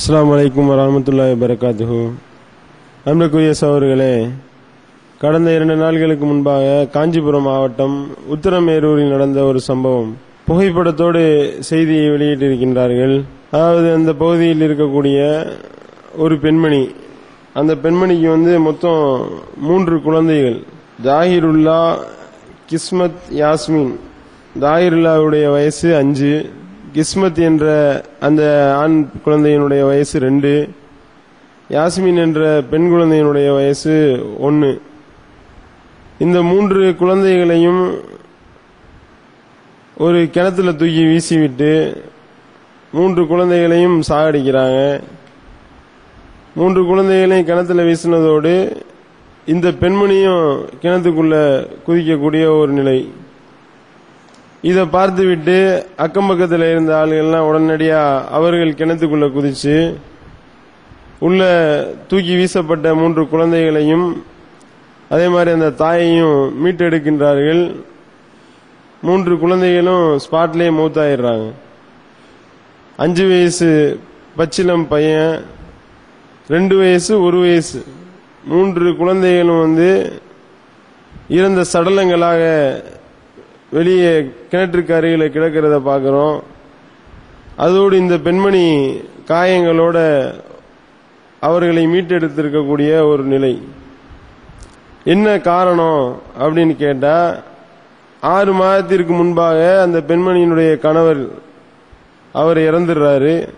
அஸ்லாம் வலைக்கும் வரமத்துல்லாய் வரகாத்துஹு அன்புக்குரிய சகோதரர்களே கடந்த இரண்டு நாள்களுக்கு முன்பாக காஞ்சிபுரம் மாவட்டம் உத்தரமேரூரில் நடந்த ஒரு சம்பவம் புகைப்படத்தோடு செய்தியை வெளியிட்டிருக்கின்றார்கள். அதாவது அந்த பகுதியில் இருக்கக்கூடிய ஒரு பெண்மணி அந்த பெண்மணிக்கு வந்து மொத்தம் மூன்று குழந்தைகள். ஜாகிருல்லா கிஸ்மத் யாஸ்மின் தாகிருல்லாவுடைய வயசு அஞ்சு கிஸ்மத் என்ற அந்த ஆண் குழந்தையினுடைய வயசு ரெண்டு யாஸ்மின் என்ற பெண் குழந்தையினுடைய வயசு ஒன்று இந்த மூன்று குழந்தைகளையும் ஒரு கிணத்துல தூக்கி வீசிவிட்டு மூன்று குழந்தைகளையும் சாகடிக்கிறாங்க. மூன்று குழந்தைகளையும் கிணத்துல வீசினதோடு இந்த பெண்மணியும் கிணத்துக்குள்ள குதிக்கக்கூடிய ஒரு நிலை. இதை பார்த்துவிட்டு அக்கம் பக்கத்தில் இருந்த ஆளுகள்லாம் உடனடியாக அவர்கள் கிணத்துக்குள்ள குதிச்சு உள்ள தூக்கி வீசப்பட்ட மூன்று குழந்தைகளையும் அதே மாதிரி அந்த தாயையும் மீட்டெடுக்கின்றார்கள். மூன்று குழந்தைகளும் ஸ்பாட்லேயே மூத்தாயிடுறாங்க. அஞ்சு வயசு பச்சிலம் பையன் ரெண்டு வயசு ஒரு வயசு. மூன்று குழந்தைகளும் வந்து இறந்த சடலங்களாக வெளியே கிணற்றுக்கு அருகில் கிடக்கிறத பார்க்குறோம். அதோடு இந்த பெண்மணி காயங்களோட அவர்களை மீட்டெடுத்திருக்கக்கூடிய ஒரு நிலை. என்ன காரணம் அப்படின்னு கேட்டால் ஆறு மாதத்திற்கு முன்பாக அந்த பெண்மணியினுடைய கணவர் அவர் இறந்துடுறாரு.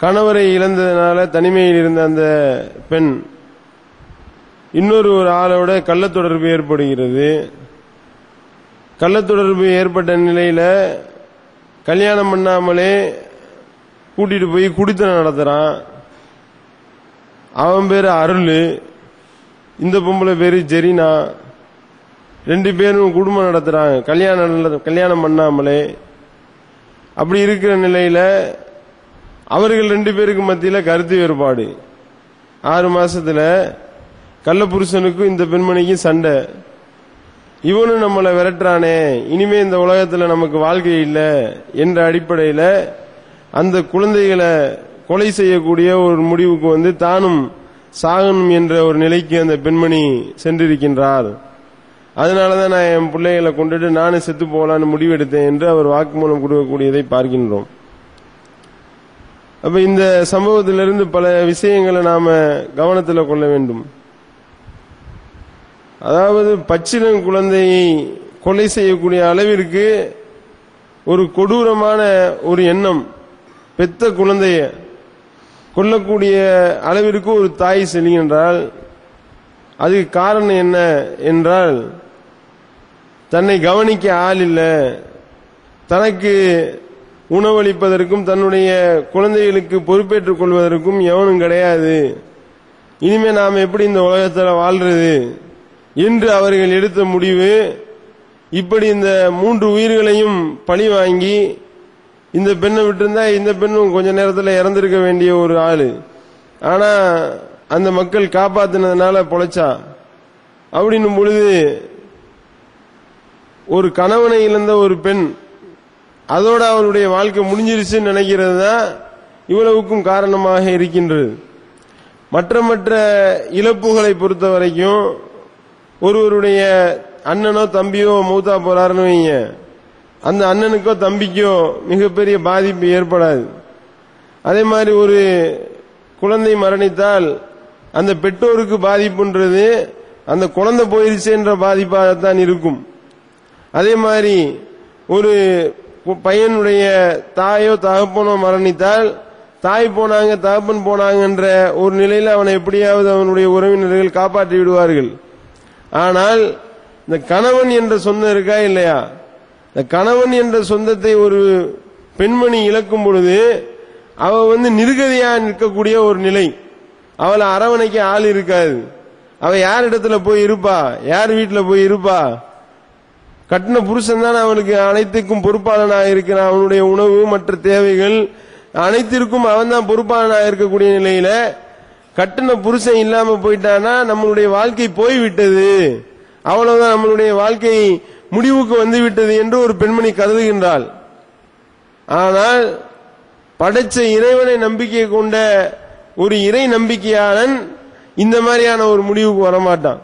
கணவரை இழந்ததுனால தனிமையில் இருந்த அந்த பெண் இன்னொரு ஒரு ஆளோட கள்ளத்தொடர்பு ஏற்படுகிறது. கள்ளத்தொடர்பு ஏற்பட்ட நிலையில கல்யாணம் பண்ணாமலே கூட்டிட்டு போய் குடித்தனம் நடத்துறான். அவன் பேரு அருள் இந்த பொம்பளை பேரு ஜெரினா. ரெண்டு பேரும் குடும்பம் நடத்துறாங்க. கல்யாணம் நல்ல- கல்யாணம் பண்ணாமலே. அப்படி இருக்கிற நிலையில அவர்கள் ரெண்டு பேருக்கு மத்தியில கருத்து வேறுபாடு. ஆறு மாசத்துல கள்ளப்புருஷனுக்கும் இந்த பெண்மணிக்கும் சண்டை. இவனும் நம்மளை விரட்டுறானே. இனிமே இந்த உலகத்துல நமக்கு வாழ்க்கை இல்லை என்ற அடிப்படையில அந்த குழந்தைகளை கொலை செய்யக்கூடிய ஒரு முடிவுக்கு வந்து தானும் சாகணும் என்ற ஒரு நிலைக்கு அந்த பெண்மணி சென்றிருக்கின்றார். அதனாலதான் நான் என் பிள்ளைகளை கொண்டுட்டு நானும் செத்து போகலான்னு முடிவெடுத்தேன் என்று அவர் வாக்குமூலம் கொடுக்கக்கூடியதை பார்க்கின்றோம். அப்ப இந்த சம்பவத்திலிருந்து பல விஷயங்களை நாம கவனத்தில் கொள்ள வேண்டும். அதாவது பச்சிளம் குழந்தையை கொலை செய்யக்கூடிய அளவிற்கு ஒரு கொடூரமான ஒரு எண்ணம். பெத்த குழந்தைய கொல்லக்கூடிய அளவிற்கு ஒரு தாய் செல்கின்றால் அதுக்கு காரணம் என்ன என்றால் தன்னை கவனிக்க ஆள் இல்லை. தனக்கு உணவளிப்பதற்கும் தன்னுடைய குழந்தைகளுக்கு பொறுப்பேற்றுக் கொள்வதற்கும் எவனும் கிடையாது. இனிமே நாம் எப்படி இந்த உலகத்தில் வாழ்றது? இன்று அவர்கள் எடுத்த முடிவு இப்படி இந்த மூன்று உயிர்களையும் பழி வாங்கி இந்த பெண்ணை விட்டிருந்தா இந்த பெண்ணும் கொஞ்ச நேரத்தில் இறந்திருக்க வேண்டிய ஒரு ஆளு. ஆனா அந்த மக்கள் காப்பாத்தினதுனால பொழைச்சா. அப்படின்னும் பொழுது ஒரு கணவனை இழந்த ஒரு பெண் அதோட அவருடைய வாழ்க்கை முடிஞ்சிருச்சுன்னு நினைக்கிறது தான் இவ்வளவுக்கும் காரணமாக இருக்கின்றது. மற்ற மற்ற இழப்புகளை பொறுத்த வரைக்கும் ஒருவருடைய அண்ணனோ தம்பியோ மூத்தா போறாருன்னு வைங்க. அந்த அண்ணனுக்கோ தம்பிக்கோ மிகப்பெரிய பாதிப்பு ஏற்படாது. அதே மாதிரி ஒரு குழந்தை மரணித்தால் அந்த பெற்றோருக்கு பாதிப்புன்றது அந்த குழந்தை போயிருச்சுன்ற பாதிப்பாகத்தான் இருக்கும். அதே மாதிரி ஒரு பையனுடைய தாயோ தகப்பனோ மரணித்தால் தாய் போனாங்க தகப்பன் போனாங்கன்ற ஒரு நிலையில் அவனை எப்படியாவது அவனுடைய உறவினர்கள் காப்பாற்றி விடுவார்கள். ஆனால் இந்த கணவன் என்ற சொந்தம் இருக்கா இல்லையா? இந்த கணவன் என்ற சொந்தத்தை ஒரு பெண்மணி இழக்கும் பொழுது அவ வந்து நிருகதியா நிற்கக்கூடிய ஒரு நிலை. அவளை அரவணைக்க ஆள் இருக்காது. அவ யார் இடத்துல போய் இருப்பா? யார் வீட்டில் போய் இருப்பா? கட்டின புருஷன் தான் அவனுக்கு அனைத்துக்கும் பொறுப்பாளனாக இருக்கிறான். அவனுடைய உணவு மற்ற தேவைகள் அனைத்திற்கும் அவன் தான் பொறுப்பாளனாக இருக்கக்கூடிய நிலையில கட்டின புருஷன் இல்லாம போயிட்டானா நம்மளுடைய வாழ்க்கை போய்விட்டது. அவ்வளவுதான் நம்மளுடைய வாழ்க்கை முடிவுக்கு வந்து விட்டது என்று ஒரு பெண்மணி கருதுகின்றாள். ஆனால் படைச்ச இறைவனை நம்பிக்கை கொண்ட ஒரு இறை நம்பிக்கையாளன் இந்த மாதிரியான ஒரு முடிவுக்கு வரமாட்டான்.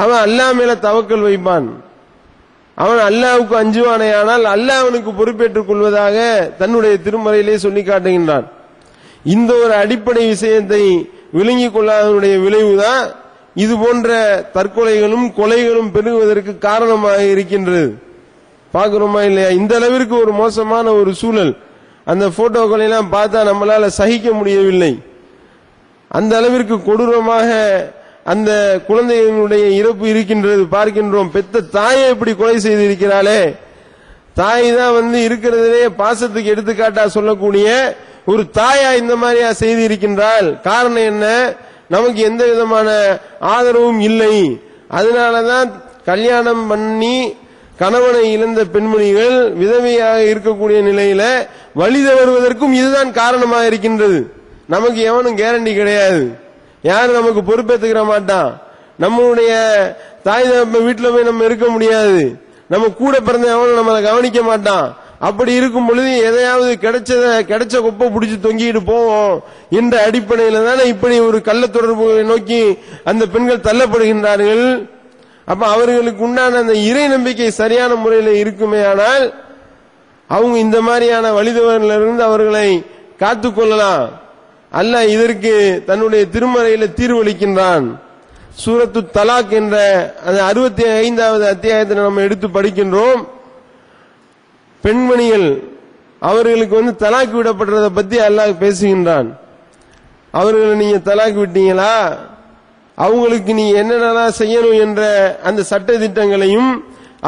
அவன் அல்லாஹ் மேல தவக்கல் வைப்பான். அவன் அல்லாவுக்கு அஞ்சுவானே ஆனால் அல்லாஹ் அவனுக்கு பொறுப்பேற்றுக் கொள்வதாக தன்னுடைய திருமறையிலே சொல்லி காட்டுகின்றான். இந்த ஒரு அடிப்படை விஷயத்தை விளங்கிக் கொள்ளாதனுடைய விளைவுதான் இது போன்ற தற்கொலைகளும் கொலைகளும் பெருகுவதற்கு காரணமாக இருக்கின்றது. பார்க்கிறோமா இல்லையா? இந்த அளவிற்கு ஒரு மோசமான ஒரு சூழல். அந்த போட்டோக்களை எல்லாம் பார்த்தா நம்மளால சகிக்க முடியவில்லை. அந்த அளவிற்கு கொடூரமாக அந்த குழந்தைகளுடைய இறப்பு இருக்கின்றது. பார்க்கின்றோம். பெத்த தாயை இப்படி கொலை செய்திருக்கிறாளே. தாய் தான் வந்து இருக்கிறதுலே பாசத்துக்கு எடுத்துக்காட்டா சொல்லக்கூடிய ஒரு தாயா இந்த மாதிரியா செய்து இருக்கின்றால் காரணம் என்ன? நமக்கு எந்த விதமான ஆதரவும் இல்லை. அதனாலதான் கல்யாணம் பண்ணி கணவனை இழந்த பெண்மணிகள் விதவையாக இருக்கக்கூடிய நிலையில வழி தவறுவதற்கும் இதுதான் காரணமாக இருக்கின்றது. நமக்கு எவனும் கேரண்டி கிடையாது. யாரும் நமக்கு பொறுப்பேற்றுக்கிற மாட்டான். நம்மளுடைய தாய் தகப்ப வீட்டில் போய் நம்ம இருக்க முடியாது. நம்ம கூட பிறந்த எவனும் நம்மளை கவனிக்க மாட்டான். அப்படி இருக்கும் பொழுது எதையாவது கிடைச்சத கிடைச்ச குப்பை பிடிச்சி தொங்கிட்டு போவோம். என்ற அடிப்படையில தானே இப்படி ஒரு கள்ள தொடர்பு நோக்கி அந்த பெண்கள் தள்ளப்படுகின்றார்கள். அப்ப அவர்களுக்கு உண்டான அந்த இறை நம்பிக்கை சரியான முறையில் இருக்குமே ஆனால் அவங்க இந்த மாதிரியான வழிதவரிலிருந்து அவர்களை காத்துக்கொள்ளலாம் கொள்ளலாம். இதற்கு தன்னுடைய திருமறையில தீர்வளிக்கின்றான். சூரத்து தலாக் என்ற அந்த அறுபத்தி ஐந்தாவது அத்தியாயத்தை நம்ம எடுத்து படிக்கின்றோம். பெண்மணிகள் அவர்களுக்கு வந்து தலாக்கு விடப்படுறதை பத்தி அல்லாஹ் பேசுகின்றான். அவர்களை நீங்க தலாக் விட்டீங்களா? அவங்களுக்கு நீ என்னென்னலாம் செய்யணும் என்ற அந்த சட்ட திட்டங்களையும்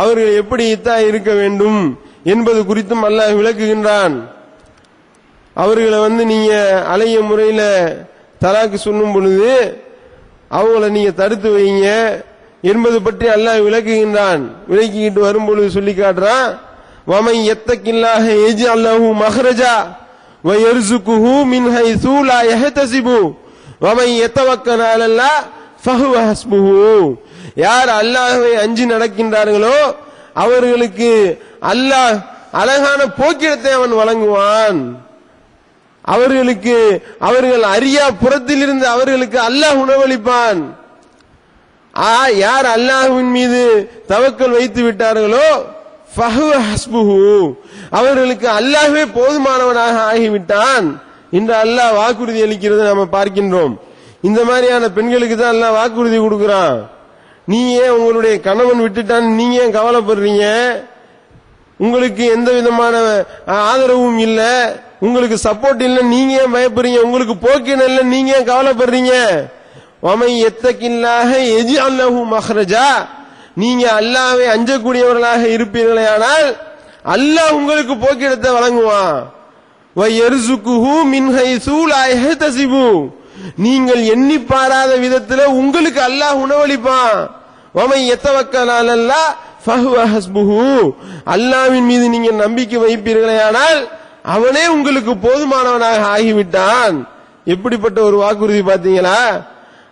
அவர்கள் எப்படி இத்தா இருக்க வேண்டும் என்பது குறித்தும் அல்லாஹ் விளக்குகின்றான். அவர்களை வந்து நீங்க அலைய முறையில தலாக்கு சொல்லும் பொழுது அவங்கள நீங்க தடுத்து வைங்க என்பது பற்றி அல்லாஹ் விளக்குகின்றான். விளக்கிக்கிட்டு வரும்பொழுது சொல்லி காட்டுறான் வமை يجعل எஜி அல்லாஹு மஹரஜா من حيث لا يحتسب ومن வமை على الله فهو حسبه. யார் அல்லாஹ்வை அஞ்சி நடக்கின்றார்களோ அவர்களுக்கு அல்லாஹ் அழகான போக்கிடத்தை அவன் வழங்குவான். அவர்களுக்கு அவர்கள் அறியா புறத்திலிருந்து அவர்களுக்கு அல்லாஹ் உணவளிப்பான். ஆ, யார் அல்லாஹுவின் மீது தவக்கல் வைத்து விட்டார்களோ அவர்களுக்கு அல்லாஹே போதுமானவனாக ஆகிவிட்டான். இன்று அல்லாஹ் வாக்குறுதி அளிக்கிறது நாம பார்க்கின்றோம். இந்த மாதிரியான பெண்களுக்கு தான் அல்லாஹ் வாக்குறுதி கொடுக்கிறான். நீ ஏன் உங்களுடைய கணவன் விட்டுட்டான் நீங்க ஏன் கவலைப்படுறீங்க? உங்களுக்கு எந்த விதமான ஆதரவும் இல்ல. உங்களுக்கு சப்போர்ட் இல்ல நீங்க ஏன் பயப்படுறீங்க? உங்களுக்கு போக்கின இல்ல நீங்க ஏன் கவலைப்படுறீங்க? வமை எத்தக்கில்லாக எஜி அல்லஹு மஹ்ரஜா. நீங்க அல்லாவை அஞ்சக்கூடியவர்களாக இருப்பீர்களே ஆனால் அல்லாஹ் உங்களுக்கு போக்கிடத்தை வழங்குவான். நீங்கள் எண்ணி பாராத விதத்துல உங்களுக்கு அல்லாஹ் உணவளிப்பான். வமை ஹஸ்புஹு. மீது நீங்கள் நம்பிக்கை வைப்பீர்களே ஆனால் அவனே உங்களுக்கு போதுமானவனாக ஆகிவிட்டான். எப்படிப்பட்ட ஒரு வாக்குறுதி பாத்தீங்களா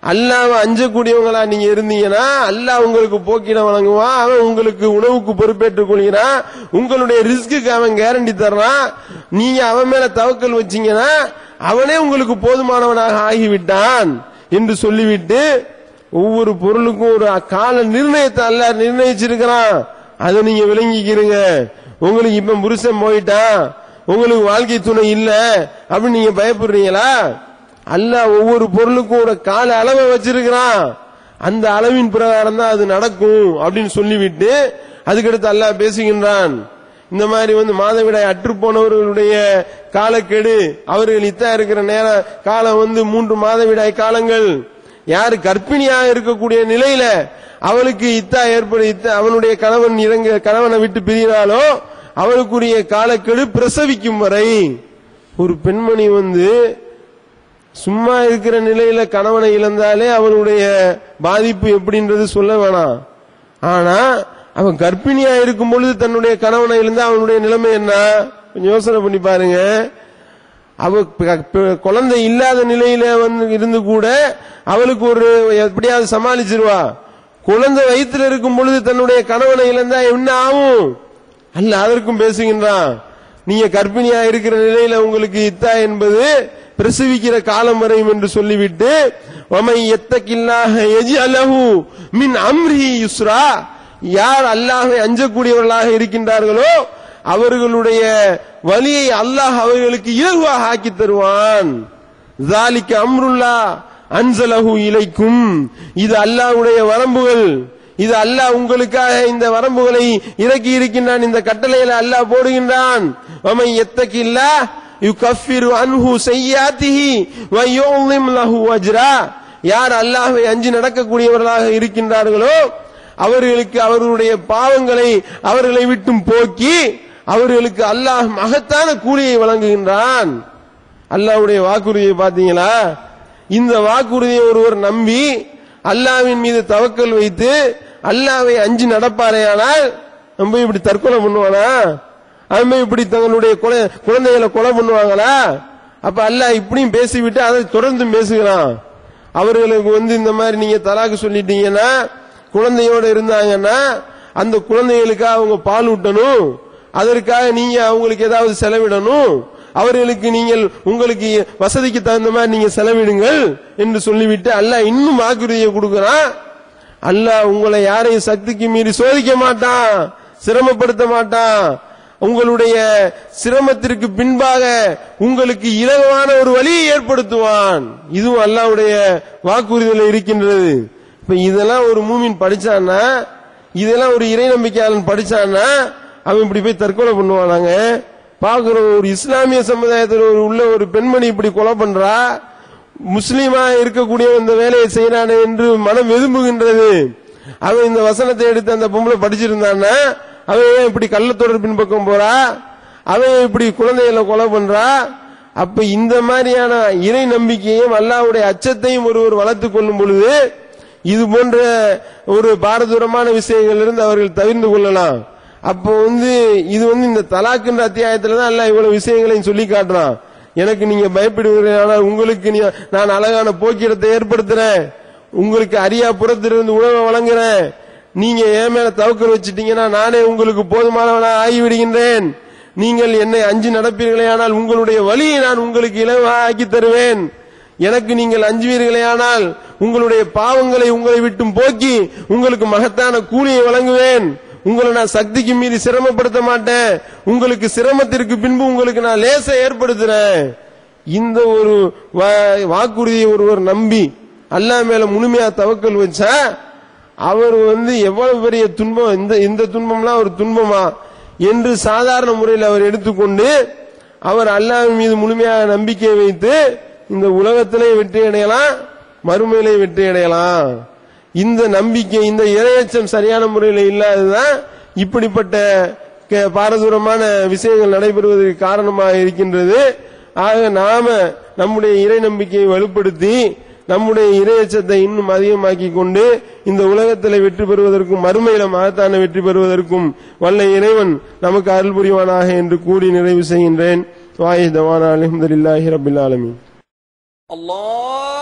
அல்லாம அஞ்சக்கூடியவங்களா நீங்க இருந்தீங்கன்னா அல்லாஹ் உங்களுக்கு போக்கிட வழங்குவான் அவன் உங்களுக்கு உணவுக்கு பொறுப்பேற்றுக் கொள்கிறான். உங்களுடைய ரிஸ்க்கு அவன் கேரண்டி தர்றான். நீங்க அவன் மேல தவக்கல் வச்சீங்கன்னா அவனே உங்களுக்கு போதுமானவனாக ஆகிவிட்டான் என்று சொல்லிவிட்டு ஒவ்வொரு பொருளுக்கும் ஒரு கால நிர்ணயத்தை அல்ல நிர்ணயிச்சிருக்கிறான். அதை நீங்க விளங்கிக்கிறீங்க. உங்களுக்கு இப்ப புருஷன் போயிட்டான். உங்களுக்கு வாழ்க்கை துணை இல்ல. அப்படின்னு நீங்க பயப்படுறீங்களா? அல்லாஹ் ஒவ்வொரு பொருளுக்கும் ஒரு கால அளவை வச்சிருக்கிறான். அந்த அளவின் பிரகாரம் தான் அது நடக்கும் அப்படின்னு சொல்லிவிட்டு அதுக்கடுத்து அல்லாஹ் பேசுகின்றான். இந்த மாதிரி வந்து மாதவிடாய் அற்று போனவர்களுடைய காலக்கெடு அவர்கள் இத்தா இருக்கிற நேர காலம் வந்து மூன்று மாதவிடாய் காலங்கள். யார் கர்ப்பிணியாக இருக்கக்கூடிய நிலையில அவளுக்கு இத்தா ஏற்படு இத்தா அவனுடைய கணவன் இறங்க கணவனை விட்டு பிரிகிறாளோ அவளுக்குரிய காலக்கெடு பிரசவிக்கும் வரை ஒரு பெண்மணி வந்து சும்மா இருக்கிற நிலையில கணவனை இழந்தாலே அவளுடைய பாதிப்பு எப்படின்றது சொல்ல வேணாம். ஆனா அவன் கர்ப்பிணியா இருக்கும் பொழுது தன்னுடைய கணவனை இழந்தா அவனுடைய நிலைமை என்ன? கொஞ்சம் யோசனை பண்ணி பாருங்க. அவ குழந்தை இல்லாத நிலையில வந்து இருந்து கூட அவளுக்கு ஒரு எப்படியாவது சமாளிச்சிருவா. குழந்தை வயிற்றுல இருக்கும் பொழுது தன்னுடைய கணவனை இழந்தா என்ன ஆகும்? அல்ல அதற்கும் பேசுகின்றான். நீங்க கர்ப்பிணியா இருக்கிற நிலையில உங்களுக்கு இத்தா என்பது பிரசவிக்கிற காலம் வரையும் என்று சொல்லிவிட்டு வமை எத்தக்கில்லாக எஜ்அலஹு மின் அம்ரி யுஸ்ரா. யார் அல்லாஹை அஞ்சக்கூடியவர்களாக இருக்கின்றார்களோ அவர்களுடைய வழியை அல்லாஹ் அவர்களுக்கு இலகுவாக ஆக்கி தருவான். ஜாலிக்கு அம்ருல்லா அஞ்சலகு இலைக்கும் இது அல்லாஹ்வுடைய வரம்புகள். இது அல்லாஹ் உங்களுக்காக இந்த வரம்புகளை இறக்கி இருக்கின்றான் இந்த கட்டளையில அல்லாஹ் போடுகின்றான். எத்தக்கு எத்தக்கில்லா யுகஃபிரு அன்ஹு செய்யாத்திஹி வயோலிம் லஹு வஜ்ரா யார் அல்லாஹ்வை அஞ்சு நடக்கக்கூடியவர்களாக இருக்கின்றார்களோ அவர்களுக்கு அவர்களுடைய பாவங்களை அவர்களை விட்டும் போக்கி அவர்களுக்கு அல்லாஹ் மகத்தான கூலியை வழங்குகின்றான். அல்லாஹ்வுடைய வாக்குறுதியை பார்த்தீங்களா? இந்த வாக்குறுதியை ஒருவர் நம்பி அல்லாவின் மீது தவக்கல் வைத்து அல்லாவை அஞ்சு நடப்பாரேயானால் நம்ம இப்படி தற்கொலை பண்ணுவானா? அவன் இப்படி தங்களுடைய குழ- குழந்தைகளை கொலை பண்ணுவாங்களா? அப்ப அல்ல இப்படியும் பேசிவிட்டு அதை தொடர்ந்து பேசுகிறான். அவர்களுக்கு வந்து இந்த மாதிரி நீங்க தலாக்கு சொல்லிட்டீங்கன்னா குழந்தையோட இருந்தாங்கன்னா அந்த குழந்தைகளுக்காக அவங்க பால் ஊட்டணும். அதற்காக நீங்க அவங்களுக்கு ஏதாவது செலவிடணும். அவர்களுக்கு நீங்கள் உங்களுக்கு வசதிக்கு தகுந்த மாதிரி நீங்க செலவிடுங்கள் என்று சொல்லிவிட்டு அல்ல இன்னும் வாக்குறுதியை கொடுக்கிறான். அல்ல உங்களை யாரையும் சக்திக்கு மீறி சோதிக்க மாட்டான் சிரமப்படுத்த மாட்டான். உங்களுடைய சிரமத்திற்கு பின்பாக உங்களுக்கு இலகுவான ஒரு வழியை ஏற்படுத்துவான். இதுவும் அல்லாவுடைய வாக்குறுதியில் இருக்கின்றது. இப்ப இதெல்லாம் ஒரு மூமின் படிச்சான்னா இதெல்லாம் ஒரு இறை நம்பிக்கையாளன் படிச்சான்னா அவன் இப்படி போய் தற்கொலை பண்ணுவானாங்க பாக்குற ஒரு இஸ்லாமிய சமுதாயத்தில் ஒரு உள்ள ஒரு பெண்மணி இப்படி கொலை பண்றா முஸ்லீமா இருக்கக்கூடிய இந்த வேலையை செய்யறானே என்று மனம் வெதும்புகின்றது. அவன் இந்த வசனத்தை எடுத்து அந்த பொம்பளை படிச்சிருந்தான்னா அவன் இப்படி கள்ளத்தொடர் பின்பக்கம் போறா? அவன் இப்படி குழந்தைகளை கொலை பண்றா? அப்ப இந்த மாதிரியான இறை நம்பிக்கையும் அல்லாவுடைய அச்சத்தையும் ஒருவர் வளர்த்து கொள்ளும் பொழுது இது போன்ற ஒரு பாரதூரமான விஷயங்களிலிருந்து அவர்கள் தவிர்ந்து கொள்ளலாம். அப்போ வந்து இது வந்து இந்த தலாக்குன்ற அத்தியாயத்துல தான் எல்லாம் இவ்வளவு விஷயங்களையும் சொல்லி காட்டுறான். எனக்கு நீங்க பயப்படுவீர்கள் ஆனால் உங்களுக்கு நீ- நான் அழகான போக்கிடத்தை ஏற்படுத்துறேன். உங்களுக்கு அரியா புறத்திலிருந்து உணவை வழங்குறேன். நீங்க என் மேல தவக்கல் வச்சிட்டீங்கன்னா நானே உங்களுக்கு போதுமானவனா ஆகிவிடுகின்றேன். நீங்கள் என்னை அஞ்சு நடப்பீர்களே ஆனால் உங்களுடைய வழியை நான் உங்களுக்கு இலவாக்கி தருவேன். எனக்கு நீங்கள் அஞ்சுவீர்களே ஆனால் உங்களுடைய பாவங்களை உங்களை விட்டும் போக்கி உங்களுக்கு மகத்தான கூலியை வழங்குவேன். உங்களை நான் சக்திக்கு மீறி சிரமப்படுத்த மாட்டேன். உங்களுக்கு சிரமத்திற்கு பின்பு உங்களுக்கு நான் லேசை ஏற்படுத்துறேன். இந்த ஒரு வாக்குறுதியை ஒருவர் நம்பி அல்லா மேல முழுமையா தவக்கல் வச்சா அவர் வந்து எவ்வளவு பெரிய துன்பம் இந்த இந்த துன்பம்லாம் ஒரு துன்பமா என்று சாதாரண முறையில் அவர் எடுத்துக்கொண்டு அவர் அல்லாஹ் மீது முழுமையாக நம்பிக்கை வைத்து இந்த உலகத்திலே வெற்றி அடையலாம் மறுமையிலே வெற்றி அடையலாம். இந்த நம்பிக்கை இந்த இரையச்சம் சரியான முறையில் இல்லாததுதான் இப்படிப்பட்ட க- பாரதூரமான விஷயங்கள் நடைபெறுவதற்கு காரணமாக இருக்கின்றது. ஆக நாம நம்முடைய இறை நம்பிக்கையை வலுப்படுத்தி நம்முடைய இரையச்சத்தை இன்னும் அதிகமாக்கிக் கொண்டு இந்த உலகத்தில் வெற்றி பெறுவதற்கும் மறுமையில மகத்தான வெற்றி பெறுவதற்கும் வல்ல இறைவன் நமக்கு அருள் புரிவானாக என்று கூறி நிறைவு செய்கின்றேன். வாய் தவான அலமதுல்லாஹி ரபில் அல்லாஹ்